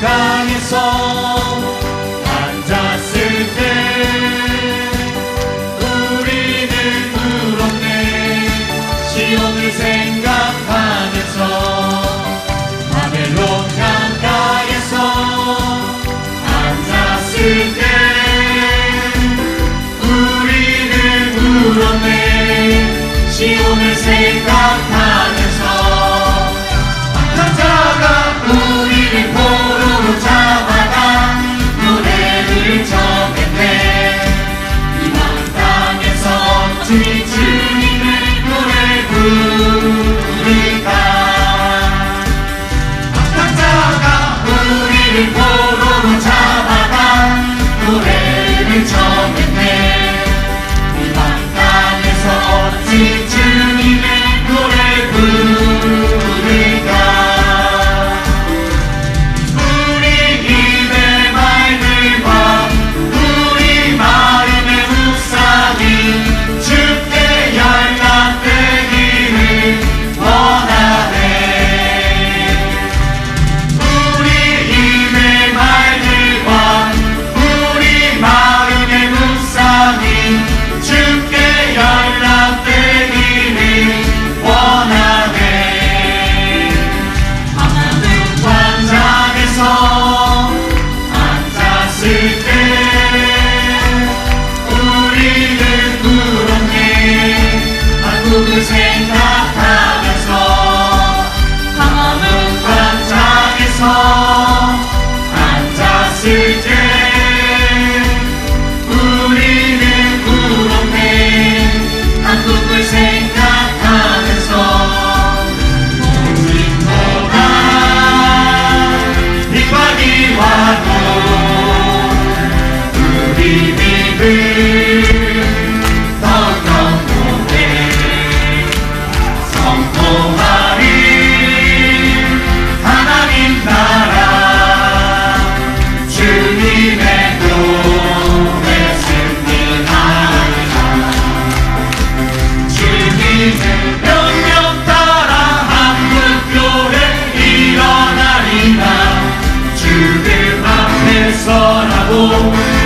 강에서 앉았을 때 우리는 부럽네. 시온을 생각하면서 바벨론 강가에서 앉았을 때 우리는 부럽네. 시온을 생각하면서 한국을 생각 Oh.